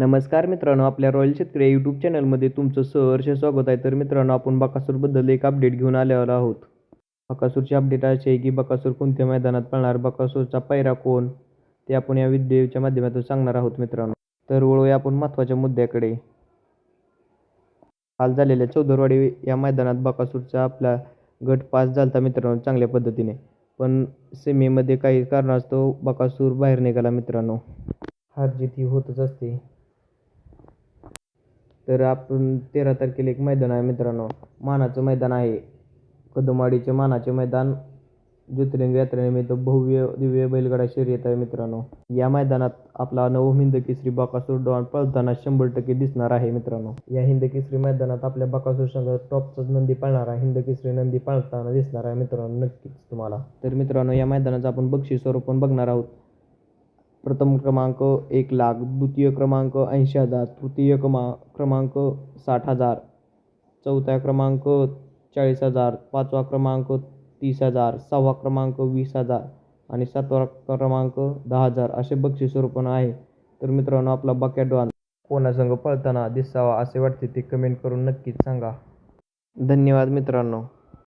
नमस्कार मित्रांनो आपल्या रॉयल शेतकरी यूट्यूब चॅनलमध्ये तुमचं सहर्ष स्वागत आहे. तर मित्रांनो आपण बकासूरबद्दल एक अपडेट घेऊन आलेलो आहोत. बकासूरची अपडेट अशी आहे की बकासूर कोणत्या मैदानात पळणार बकासूरचा पैरा कोण? ते आपण या व्हिडिओच्या माध्यमातून सांगणार आहोत मित्रांनो. तर वळूया आपण महत्त्वाच्या मुद्द्याकडे. काल झालेल्या चौधरवाडी या मैदानात बकासूरचा आपला गट पास झाला मित्रांनो चांगल्या पद्धतीने. पण सेमीमध्ये काही कारणास्तव बकासूर बाहेर निघाला मित्रांनो. हारजीत ही होतच असते. तर आपण तेरा तारखेला एक मैदान आहे मित्रांनो. मानाचं मैदान आहे. कदमवाडीचे मानाचे मैदान. ज्योतिर्लिंग यात्रेनिमित्त भव्य दिव्य बैलगाडा शर्यत आहे मित्रांनो. या मैदानात आपला नव हिंद केसरी डॉन पळताना शंभर टक्के दिसणार आहे मित्रांनो. या हिंद केसरी मैदानात आपल्या बकासूर संघ टॉपचाच नंदी पाळणारा आहे हिंद केसरी नंदी पाळताना दिसणार आहे मित्रांनो नक्कीच तुम्हाला. तर मित्रांनो या मैदानाचं आपण बक्षीस स्वरूप पण बघणार आहोत. प्रथम क्रमांक एक लाख द्वितीय क्रमांक ऐंशी हजार तृतीय क्रमा क्रमांक साठ हजार चौथा क्रमांक चाळीस हजार पाचवा क्रमांक तीस हजार सहावा क्रमांक वीस हजार आणि सातवा क्रमांक दहा हजार असे बक्षीस स्वरूपण आहे. तर मित्रांनो आपला बक्या डॉन कोणासंग पळताना दिसावा असे वाटते ते कमेंट करून नक्कीच सांगा. धन्यवाद मित्रांनो.